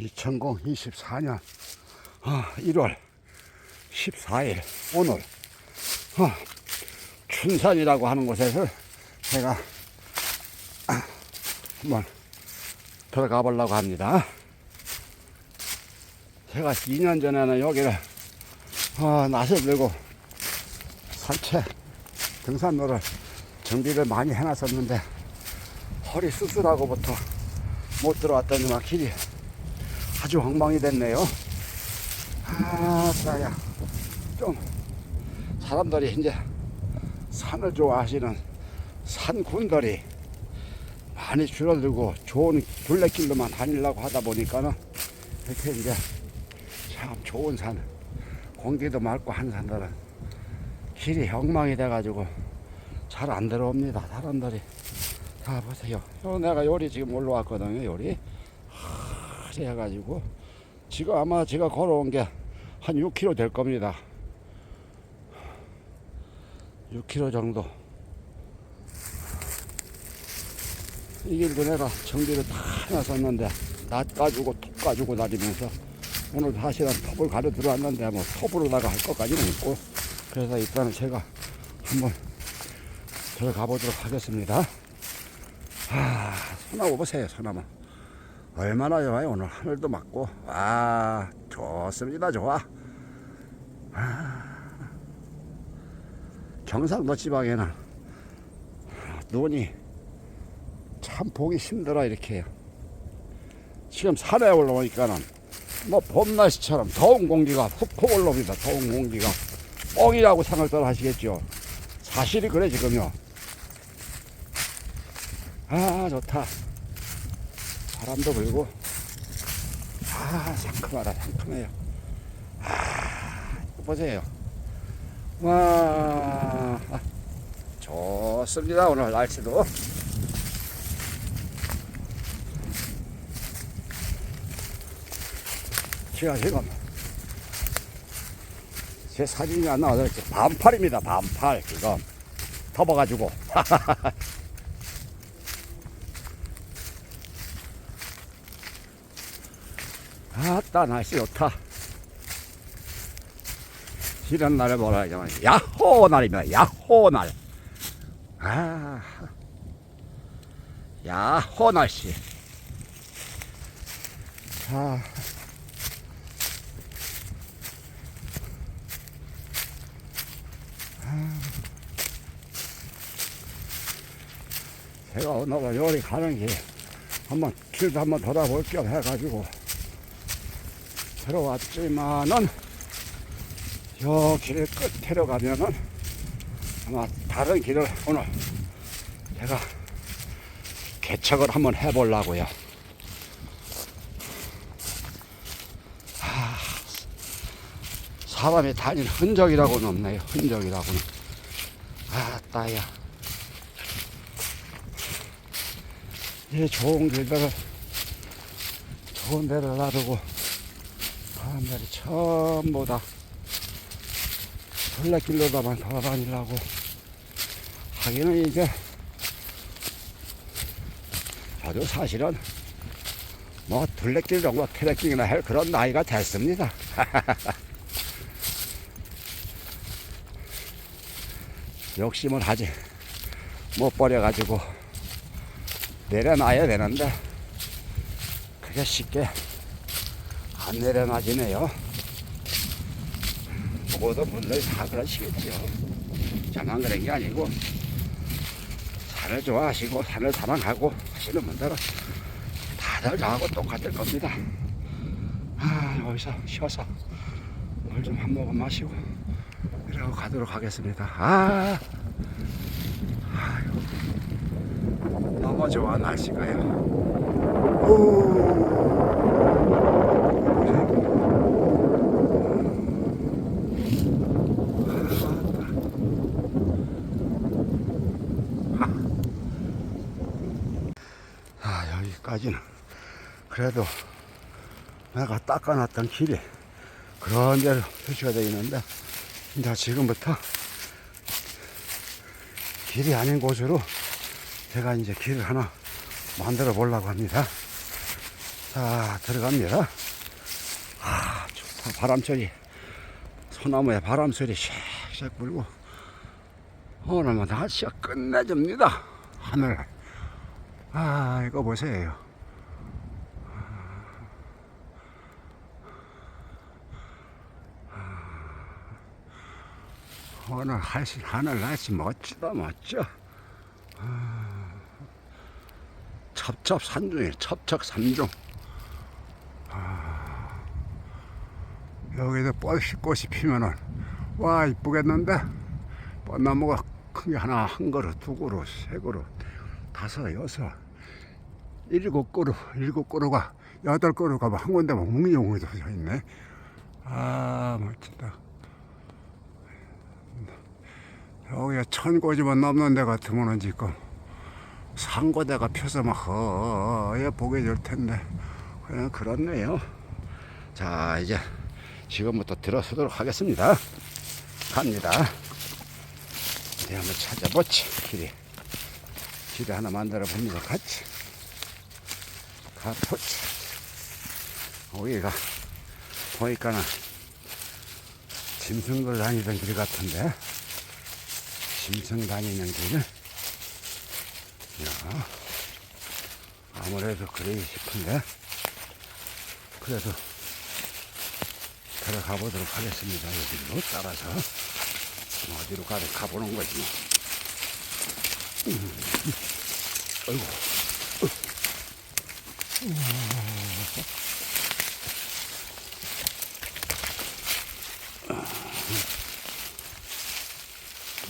2024년 1월 14일 오늘 어, 춘산이라고 하는 곳에서 제가 아, 한번 들어가 보려고 합니다. 제가 2년 전에는 여기를 어, 낯을 들고 산책 등산로를 정비를 많이 해놨었는데 허리 수술하고부터 못 들어왔더니만 길이 아주 엉망이 됐네요. 아, 싸야. 좀 사람들이 이제 산을 좋아하시는 산군들이 많이 줄어들고 좋은 둘레길로만 다니려고 하다 보니까는 이렇게 이제 참 좋은 산, 공기도 맑고 한 산들은 길이 엉망이 돼가지고 잘 안 들어옵니다. 사람들이. 자, 보세요. 요 내가 요리 지금 올라왔거든요, 요리. 하리 해가지고. 지금 아마 제가 걸어온 게 한 6km 될 겁니다. 6km 정도. 이 길도 내가 정비를 다 해놨었는데, 낫 가지고 톱 가지고 다니면서, 오늘 사실은 톱을 가려 들어왔는데, 뭐 톱으로다가 할 것까지는 있고, 그래서 일단은 제가 한번 들어가 보도록 하겠습니다. 아, 소나무 보세요, 소나무. 얼마나 좋아요, 오늘 하늘도 맑고. 아, 좋습니다, 좋아. 아, 경상도 지방에는 눈이 참 보기 힘들어, 이렇게. 지금 산에 올라오니까는 뭐 봄날씨처럼 더운 공기가 푹푹 올라옵니다, 더운 공기가. 뻥이라고 생각들 하시겠죠. 사실이 그래, 지금요. 아 좋다 바람도 불고. 아 상큼하다 상큼해요. 아 보세요. 와 아, 좋습니다 오늘 날씨도. 제가 지금 제 사진이 안 나와서 반팔입니다 반팔. 지금 덮어가지고 아따 날씨 좋다. 이런 날을 뭐라 하죠? 야호 날입니다 야호 날. 아, 야호 날씨. 자 제가 오늘 요리 가는 길 한번 길도 한번 돌아볼 겸 해가지고 들어왔지만은 요길 끝으로 가면은 아마 다른 길을 오늘 제가 개척을 한번 해보려고요. 아, 사람이 다닌 흔적이라고는 없네요. 흔적이라고는. 아, 따야. 이 좋은 길들을 좋은 데를 놔두고 사람들이 전부 다 둘레길로다만 돌아다니려고 하기는 이제 저도 사실은 뭐 둘레길 정도 트레킹이나 할 그런 나이가 됐습니다. 욕심을 하지 못 버려가지고 내려놔야 되는데 그게 쉽게 안 내려놔지네요. 모든 분들이 다 그러시겠죠. 저만 그런 게 아니고 산을 좋아하시고 산을 사랑하고 하시는 분들은 다들 저하고 똑같을 겁니다. 아, 여기서 쉬어서 물 좀 한 모금 마시고 이러고 가도록 하겠습니다. 아, 아유, 너무 좋아 날씨가요. 오. 아, 여기까지는 그래도 내가 닦아놨던 길이 그런 데로 표시가 되어 있는데 이제 지금부터 길이 아닌 곳으로 제가 이제 길을 하나 만들어 보려고 합니다. 자, 자, 들어갑니다. 아, 좋다. 바람소리. 소나무에 바람소리 샥샥 불고. 오늘 뭐 날씨가 끝내줍니다. 하늘. 아, 이거 보세요. 오늘 하시, 하늘 날씨 멋지다, 멋져. 아, 첩첩산중이에요, 첩첩산중. 아, 여기도 뻘씨꽃이 피면은, 와, 이쁘겠는데? 뻔나무가 큰 게 하나, 한 그루, 두 그루, 세 그루, 다섯, 여섯, 일곱 그루, 일곱 그루가, 여덟 그루가 한 군데만 뭉이뭉이 서 있네. 아, 멋지다. 여기가 천고지만 넘는 데 같으면은 지금 상고대가 펴서 막 허예 보게 될 텐데 그냥 그렇네요. 자 이제 지금부터 들어서도록 하겠습니다. 갑니다. 이제 한번 찾아보지 길이 길이 하나 만들어 봅니다. 같이 가보자. 여기가 보니까는 짐승들 다니던 길 같은데. 짐승 다니는 길을 야, 아무래도 그래 싶은데 그래도 들어가 보도록 하겠습니다 여기로 따라서 어디로 가, 가보는 거지 뭐. 음. 아이고.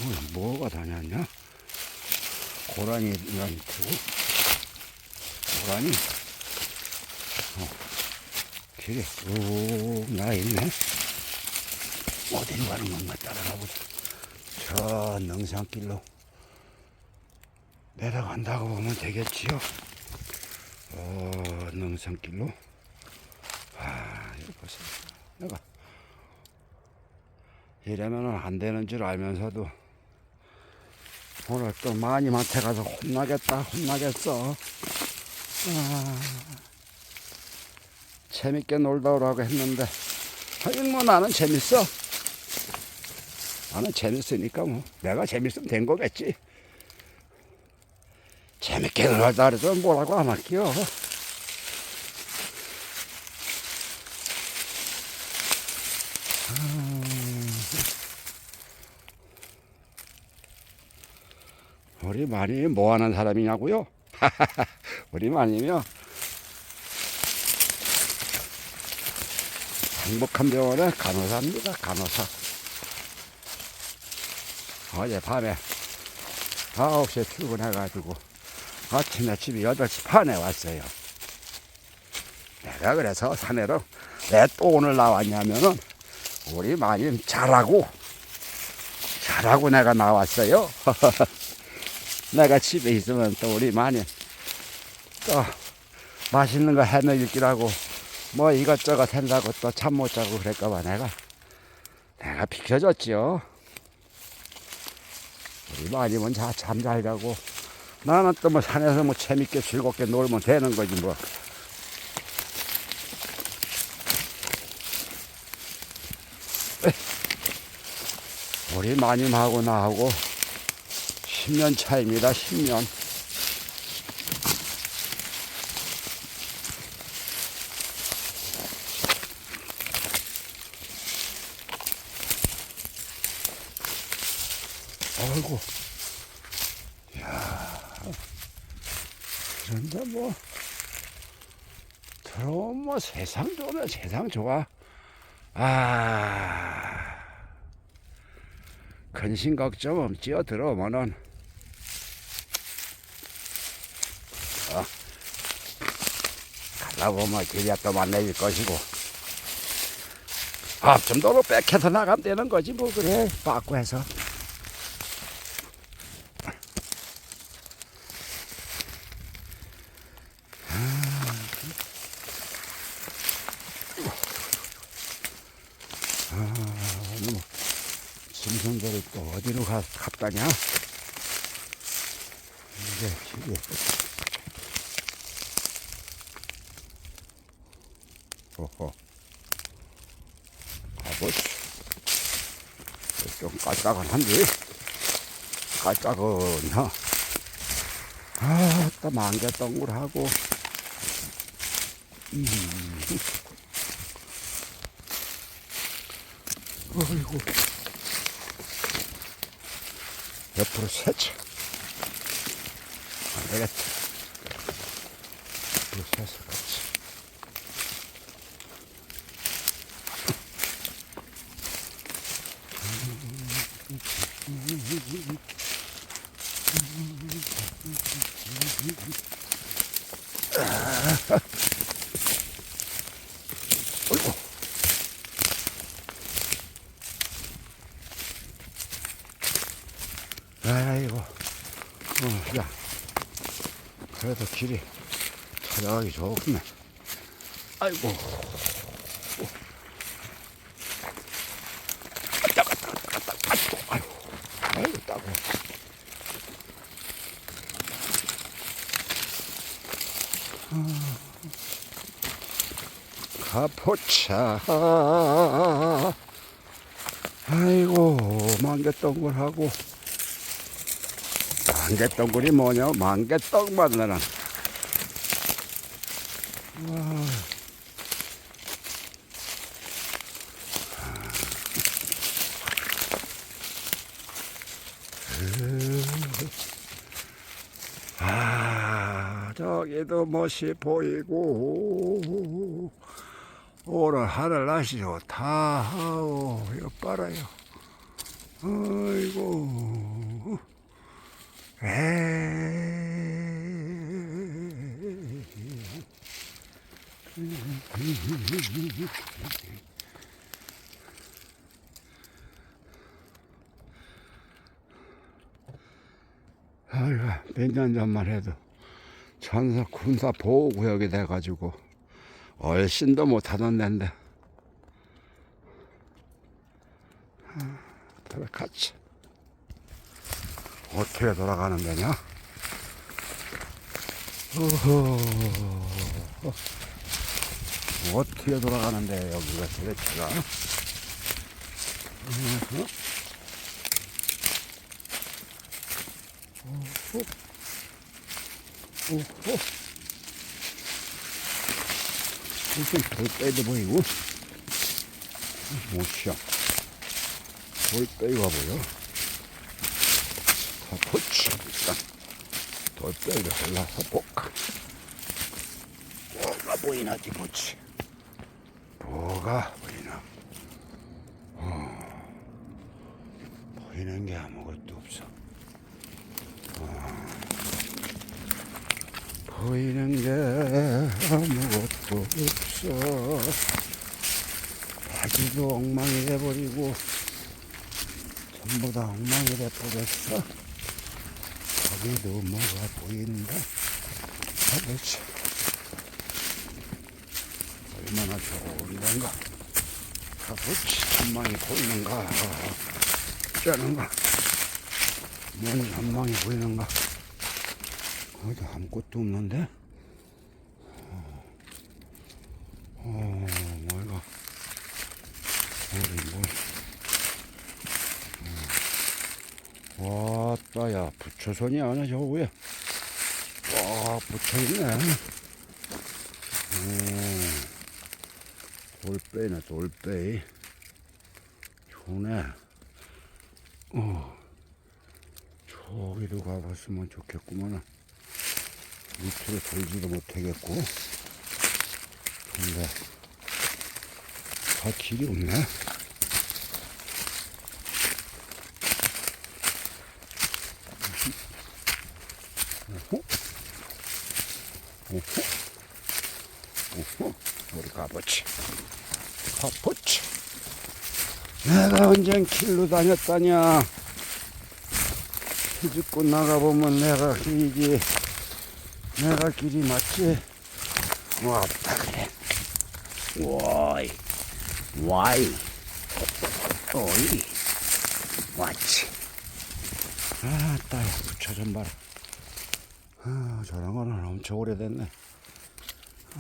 뭐야, 뭐가 다녔냐? 고라니란 트고. 고라니. 어, 길에 쭉 나있네. 어디로 가는 건가? 따라가 보자. 저 능산길로 내려간다고 보면 되겠지요 어 능산길로 아 이거 보세요 내가 이러면은 안 되는 줄 알면서도 오늘 또 마님한테 가서 혼나겠다, 혼나겠어. 아, 재밌게 놀다 오라고 했는데, 하긴 뭐 나는 재밌어. 나는 재밌으니까 뭐, 내가 재밌으면 된 거겠지. 재밌게 놀다 그래도 뭐라고 안 할게요. 우리 마님이 뭐 하는 사람이냐고요? 우리 마님이요. 행복한 병원의 간호사입니다. 간호사. 어젯밤에 9시에 출근해가지고 아침에 집이 8시 반에 왔어요. 내가 그래서 산에로 왜 또 오늘 나왔냐면은 우리 마님 잘하고 잘하고 내가 나왔어요. 내가 집에 있으면 또 우리 마님 또 맛있는 거 해먹이기라고 뭐 이것저것 한다고 또 잠 못 자고 그럴까봐 내가 내가 비켜줬지요. 우리 마님은 잠잘 자고 나는 또 뭐 산에서 뭐 재밌게 즐겁게 놀면 되는 거지 뭐. 우리 마님하고 나하고 10년 차입니다. 10년. 아이고. 야. 그런데 뭐 들어오면 뭐 세상 세상 좋아. 아. 근심 걱정 없지요 들어오면은 어, 가다 보면 길이 또 만나질 것이고. 앞좀도로 빽해서 나가면 되는 거지 뭐 그래. 빠꾸 해서 짐승들이 또 어디로 가, 갔다냐? 이게 길이. 호호. 아버지. 좀 깔짝한데? 깔짝은하. 아, 또 만개동굴하고. 음. 어이구. 옆으로 세차. 안 되겠다. 옆으로 세서 같이. 어이구. 아이고, 어, 야, 그래도 길이 찾아가기 좋겠네. 아이고. 아따, 갔다, 갔다, 갔다, 아이고, 아이고, 따고. 가포차. 아이고, 만개동굴하고. 만개동굴이 뭐냐? 만개떡 만나는. 아, 저기도 멋이 보이고, 오늘 하늘 날씨 좋다. 아우, 이거 봐라요. 아이고. 에이. 아이고, 몇 년 전만 해도 전사 군사 보호구역이 돼가지고 얼씬도 못하던 데인데 아, 돌아갔지 어떻게 돌아가는 데냐? 어허. 어떻게 돌아가는데 여기가 도대체가 어허. 오호. 무슨 돌빼도 보이고 못이야 돌빼가 보여 가포치 일단 돌빼를 올라서 볼까 뭐가 보이나 기포 치 뭐가 보이나 어, 보이는 게 아무것도 없어 보이는 게 아무것도 없어. 바지도 엉망이 돼버리고 전부 다 엉망이 돼버렸어. 거기도 뭐가 보인다. 아버지 얼마나 좋은 건가. 아버지 전망이 보이는가. 쩌는가. 뭔 전망이 보이는가. 어디 아무것도 없는데? 어, 뭐야. 어디 뭐. 어. 왔다, 야, 부처선이 아니야, 저 위에. 와, 붙어있네. 어, 돌빼네, 돌빼. 좋네. 어, 저기도 가봤으면 좋겠구만. 밑으로 돌지도 못하겠고 근데 다 길이 없네 오호 오호 오호 우리 가보치 가보치 내가 언젠 길로 다녔다냐 시집고 나가보면 내가 길이지 내가 길이 맞지? 뭐 없다 그래. 와이, 와이, 어이, 왔지. 아, 따 부처 좀 봐라. 아, 저런 거는 엄청 오래됐네.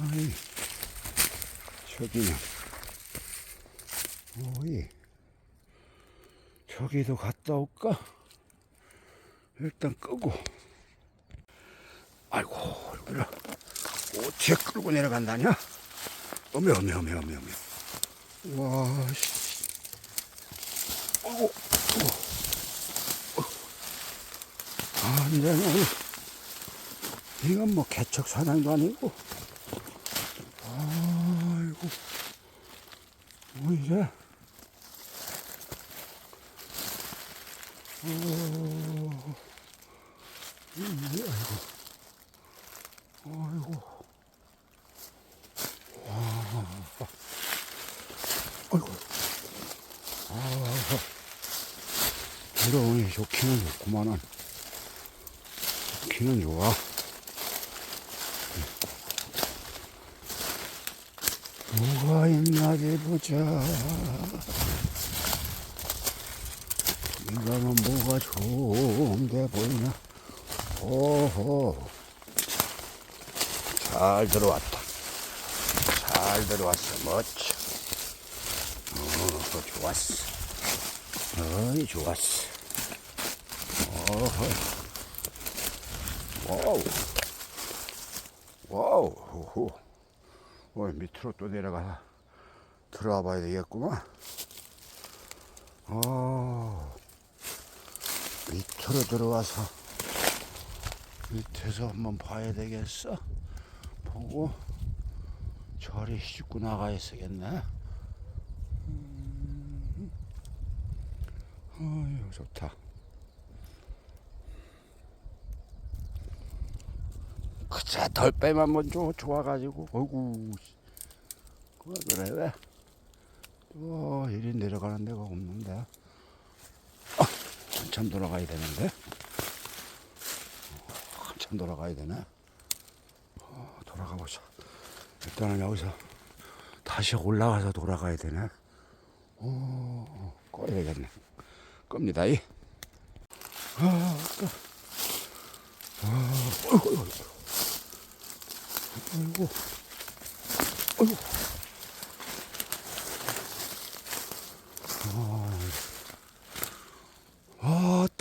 아이, 저기는 오이 저기도 갔다 올까? 일단 끄고. 아이고 이거를 어떻게 끌고 내려간다냐? 어메 어메 어메 어메 어메. 와 씨. 어이구 안 되네 이건 뭐 개척 사냥도 아니고. 아이고. 뭐 이래 어, 이게 아이고. 아이고. 와 아이고. 아 들어오니 좋기는 좋구만은 좋기는 좋아. 뭐가 있나지 보자. 이거는 뭐가 좋은데 보이나? 오호. 잘 들어왔다. 잘 들어왔어. 멋져. 어, 좋았어. 어이, 좋았어. 어허. 와우. 와우. 호호. 어, 밑으로 또 내려가서 들어와 봐야 되겠구만. 어, 밑으로 들어와서 밑에서 한번 봐야 되겠어. 보고 저리 씻고 나가야 쓰겠네. 음, 어휴, 좋다. 그자 덜 빼면 먼저 좋아가지고 어이구 그거 그래 왜? 또 이리 내려가는 데가 없는데 아, 한참 돌아가야 되는데 어, 한참 돌아가야 되네 어, 돌아가 보자 일단은 여기서 다시 올라가서 돌아가야 되네 어, 꺼야 되겠네 겁니다 이 아, 꺼. 아, 어이구. 아이고, 아이고.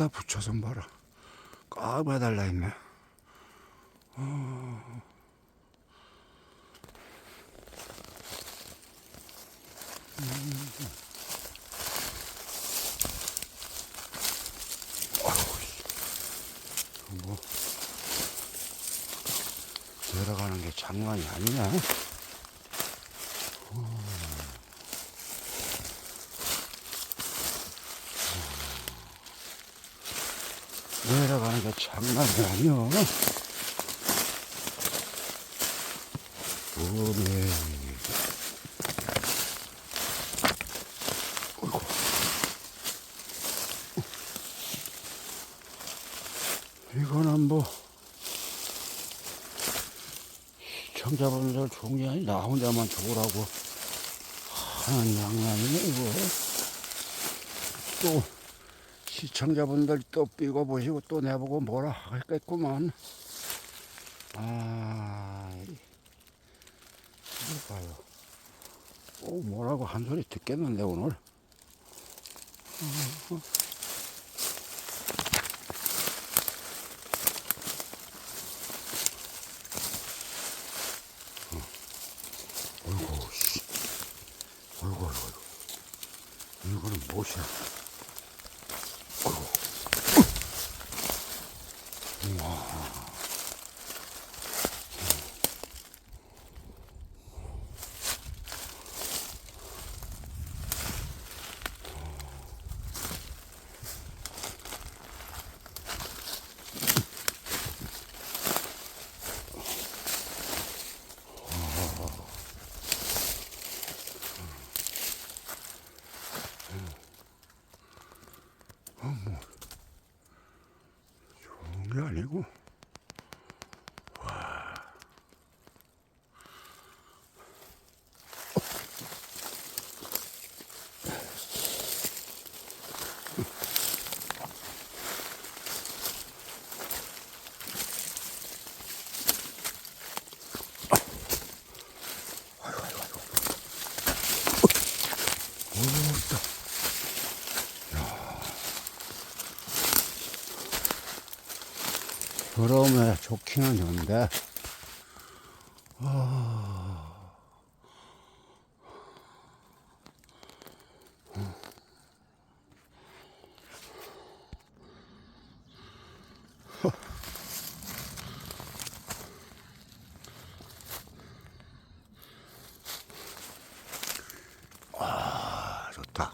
붙여서 봐라. 꽉 매달라 있네. 아. 음. 뭐. 내려가는 게 장난이 아니냐? 내려가는 게 장난이 아니야. 오메. 이거는 뭐 시청자분들 게 아니 나 혼자만 좋으라고 하는 양반이네 이거 또 시청자분들 또 삐고 보시고 또 내보고 뭐라 하겠구만. 아 이거 봐요. 오 뭐라고 한 소리 듣겠는데 오늘? 어이 뭐 좋은 게 아니고. 좋기는 좋은데 아 좋다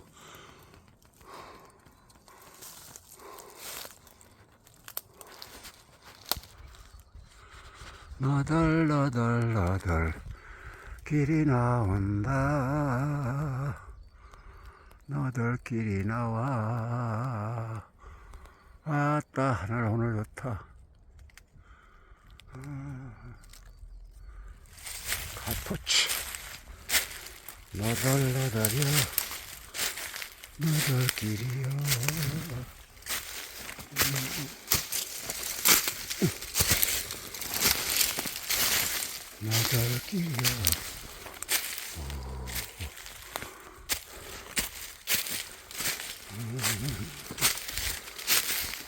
너덜 너덜 너덜 길이 나온다. 너덜 길이 나와. 아따 하늘 오늘 좋다. 아, 가토치. 너덜 너덜이여 너덜 길이여 너덜 길이여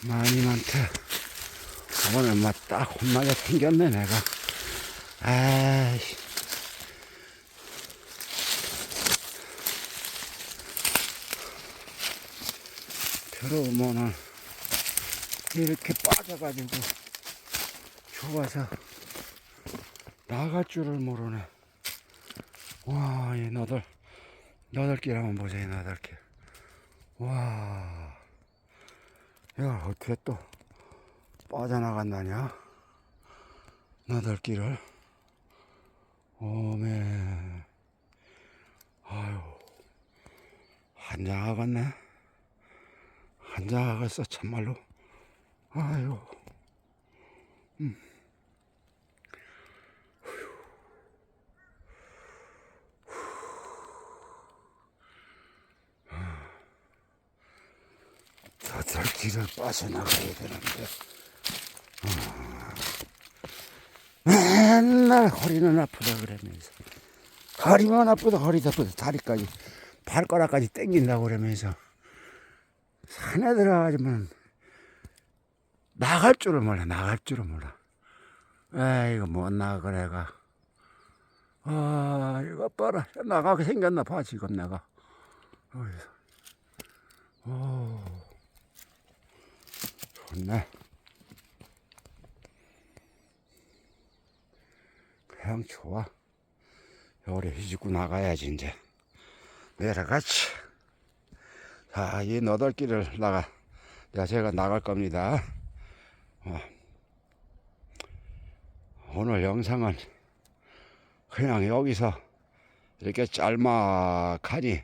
마님한테 오늘 막딱 혼나게 생겼네 내가. 아이씨. 들어오면은 이렇게 빠져가지고 좋아서 나갈 줄을 모르네 와 이 너들 너들길 한번 보세요 이 너들길 와 야, 어떻게 또 빠져나간다냐? 너덜길을. 오메. 아유. 한장하겠네. 한장하겠어, 참말로. 아유. 너덜 길을 빠져나가야 되는데. 맨날 허리는 아프다 그러면서. 허리만 아프다 허리도 아프다. 다리까지 발가락까지 땡긴다고 그러면서. 산에 들어가지면 나갈 줄을 몰라 나갈 줄을 몰라. 에이거 못 나가 내가. 아 이거 봐라. 나가게 생겼나 봐 지금 내가. 오 좋네 그냥 좋아. 요래 휘집고 나가야지, 이제. 내려가지. 자, 이 너덜길을 나가, 야, 제가 나갈 겁니다. 어. 오늘 영상은 그냥 여기서 이렇게 짤막하니,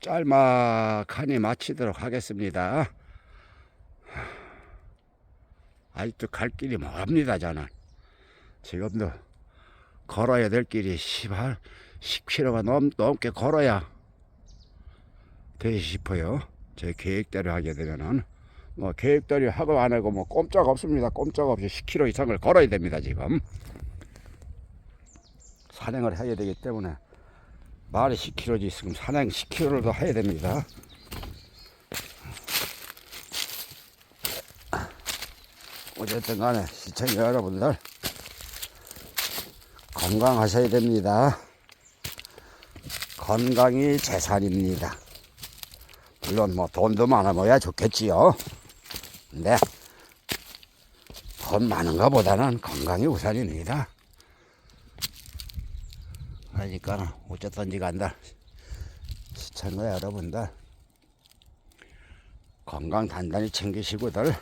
짤막하니 마치도록 하겠습니다. 아직도 갈 길이 멀합니다, 저는. 지금도 걸어야 될 길이 18, 10km가 넘, 넘게 걸어야 되지 싶어요. 제 계획대로 하게 되면은. 뭐 계획대로 하고 안 하고 뭐 꼼짝 없습니다. 꼼짝 없이 10km 이상을 걸어야 됩니다, 지금. 산행을 해야 되기 때문에 말이 10km지 지금 산행 10km를 더 해야 됩니다. 어쨌든 간에 시청자 여러분들 건강하셔야 됩니다. 건강이 재산입니다. 물론 뭐 돈도 많아야 좋겠지요. 근데 돈 많은 것보다는 건강이 우선입니다. 그러니까 어쨌든지 간다. 시청자 여러분들 건강 단단히 챙기시고들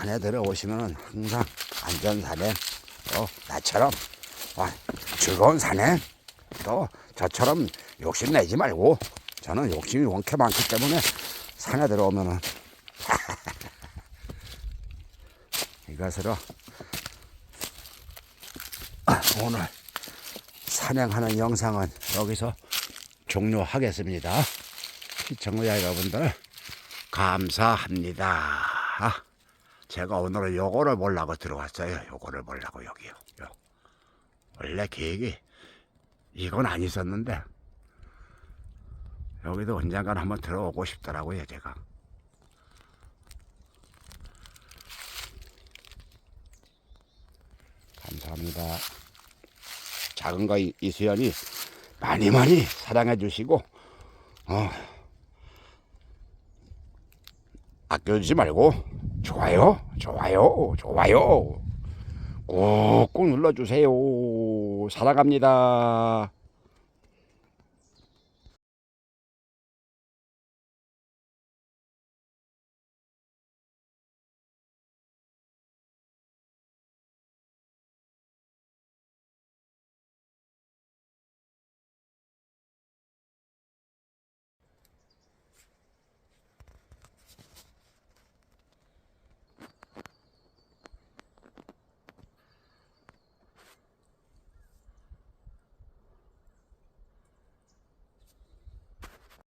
산에 들어오시면 항상 안전 산행 또 나처럼 와, 즐거운 산행 또 저처럼 욕심 내지 말고 저는 욕심이 원체 많기 때문에 산에 들어오면은 이것으로 오늘 산행하는 영상은 여기서 종료하겠습니다. 시청자 여러분들 감사합니다. 제가 오늘은 요거를 보려고 들어왔어요. 요거를 보려고 여기요. 요. 원래 계획이 이건 아니었는데 여기도 언젠간 한번 들어오고 싶더라고요. 제가. 감사합니다. 작은 거 이수연이 많이 많이 사랑해 주시고 어, 아껴주지 말고 좋아요, 좋아요, 좋아요 꾹꾹 눌러주세요. 사랑합니다.